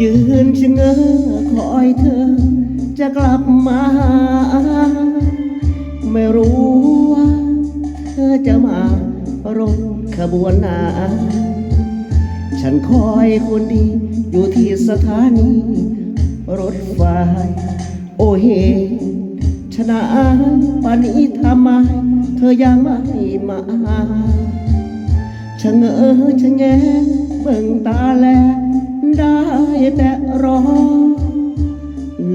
ยืนชะเง้อคอยเธอ จะกลับมา ไม่รู้ว่าเธอจะมารถขบวนไหนาฉันคอยคนดีอยู่ที่สถานี รถไฟโอเฮชนะปานี้ทำไมเธอยังไม่มาชะเง้อชะแงเบิ่งตาแล แต่รอ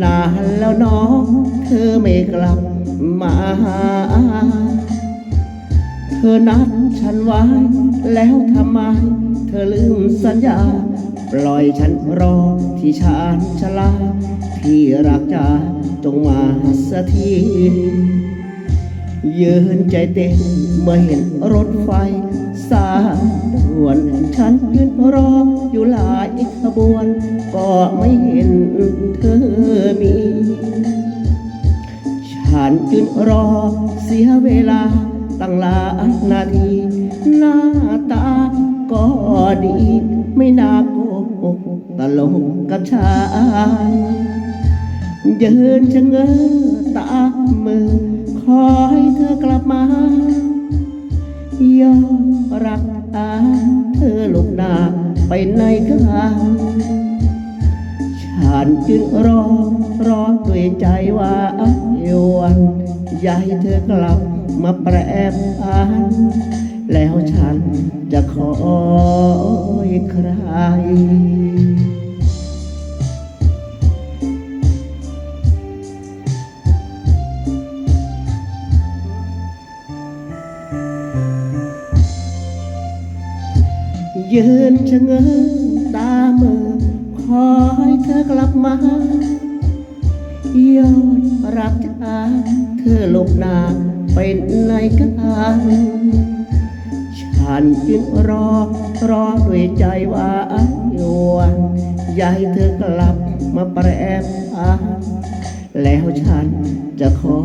นานแล้วน้องเธอไม่กลับมา เธอนัดฉันไว้แล้วทำไม เธอลืมสัญญา ปล่อยฉันรอที่ชานชลา ที่รักจาจงมาสักทียืนใจเต้น เมื่อเห็นรถไฟ สายด่วน ฉันยืนรออยู่หลายขบวน ก็ไม่เห็นเธอมี ฉันยืนรอเสียเวลาตั้งหลายนาที หน้าตาก็ดี ไม่น่าโกหกตลกกับฉันยืนชะเง้อตามมือคอยเธอกลับมา รักอาเธอหลบหน้าไปไหนกันฉันจึงรอรอด้วยใจว่าเอวันอยากให้เธอกลับมาแปรอัน แล้วฉันจะคอยใคร ยืนชะเง้อตาเมื่อคอยเธอกลับมายอดรักจาเธอหลบหน้าไปไหนกันฉันจึงรอรอด้วยใจว่าโยวันอยากให้เธอกลับมาแปรพันแล้วฉันจะคอ